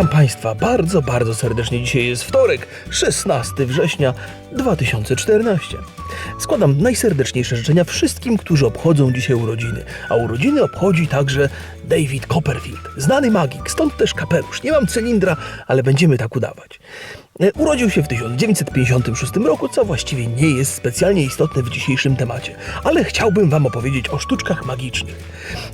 Witam Państwa bardzo, bardzo serdecznie. Dzisiaj jest wtorek, 16 września 2014. Składam najserdeczniejsze życzenia wszystkim, którzy obchodzą dzisiaj urodziny. A urodziny obchodzi także David Copperfield, znany magik, stąd też kapelusz. Nie mam cylindra, ale będziemy tak udawać. E, Urodził się w 1956 roku, co właściwie nie jest specjalnie istotne w dzisiejszym temacie, ale chciałbym Wam opowiedzieć o sztuczkach magicznych.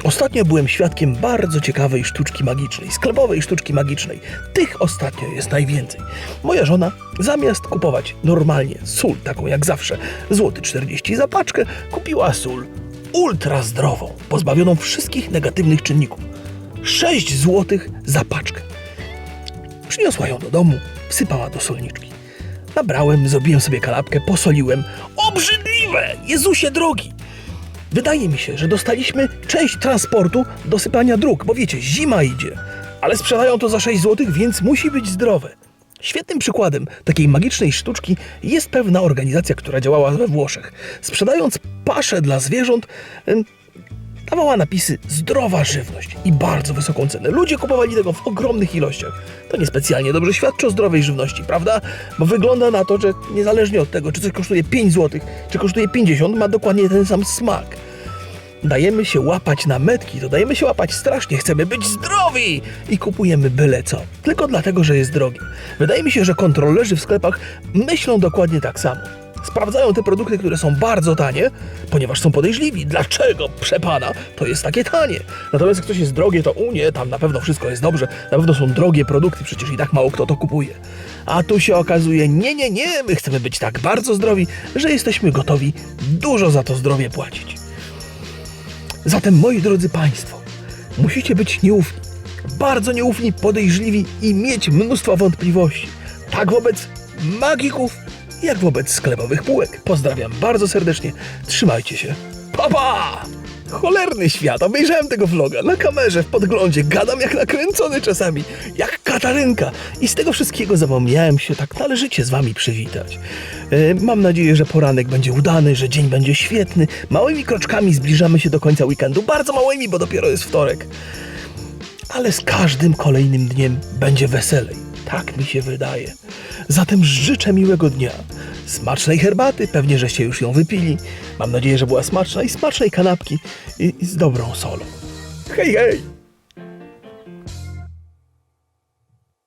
Ostatnio byłem świadkiem bardzo ciekawej sztuczki magicznej, sklepowej sztuczki magicznej. Tych ostatnio jest najwięcej. Moja żona zamiast kupować normalnie sól, taką jak zawsze, złoty 40 za paczkę, kupiła sól ultra zdrową, pozbawioną wszystkich negatywnych czynników. 6 złotych za paczkę. Przyniosła ją do domu, wsypała do solniczki. Nabrałem, zrobiłem sobie kanapkę, posoliłem. Obrzydliwe! Jezusie drogi! Wydaje mi się, że dostaliśmy część transportu do sypania dróg, bo wiecie, zima idzie, ale sprzedają to za 6 zł, więc musi być zdrowe. Świetnym przykładem takiej magicznej sztuczki jest pewna organizacja, która działała we Włoszech. Sprzedając pasze dla zwierząt, dawała napisy zdrowa żywność i bardzo wysoką cenę. Ludzie kupowali tego w ogromnych ilościach. To niespecjalnie dobrze świadczy o zdrowej żywności, prawda? Bo wygląda na to, że niezależnie od tego, czy coś kosztuje 5 zł, czy kosztuje 50, ma dokładnie ten sam smak. Dajemy się łapać na metki, to dajemy się łapać strasznie, chcemy być zdrowi i kupujemy byle co. Tylko dlatego, że jest drogie. Wydaje mi się, że kontrolerzy w sklepach myślą dokładnie tak samo. Sprawdzają te produkty, które są bardzo tanie, ponieważ są podejrzliwi. Dlaczego, przepana, to jest takie tanie? Natomiast jak coś jest drogie, to u nie, tam na pewno wszystko jest dobrze, na pewno są drogie produkty, przecież i tak mało kto to kupuje. A tu się okazuje, nie, nie, nie, my chcemy być tak bardzo zdrowi, że jesteśmy gotowi dużo za to zdrowie płacić. Zatem, moi drodzy Państwo, musicie być nieufni, bardzo nieufni, podejrzliwi i mieć mnóstwo wątpliwości. Tak wobec magików, jak wobec sklepowych półek. Pozdrawiam bardzo serdecznie, trzymajcie się. Pa, pa! Cholerny świat, obejrzałem tego vloga na kamerze, w podglądzie, gadam jak nakręcony czasami, jak Katarynka i z tego wszystkiego zapomniałem się tak należycie z wami przywitać. E, Mam nadzieję, że poranek będzie udany, że dzień będzie świetny. Małymi kroczkami zbliżamy się do końca weekendu, bardzo małymi, bo dopiero jest wtorek. Ale z każdym kolejnym dniem będzie weselej. Tak mi się wydaje. Zatem życzę miłego dnia. Smacznej herbaty, pewnie żeście już ją wypili. Mam nadzieję, że była smaczna i smacznej kanapki i, i z dobrą solą. Hej, hej!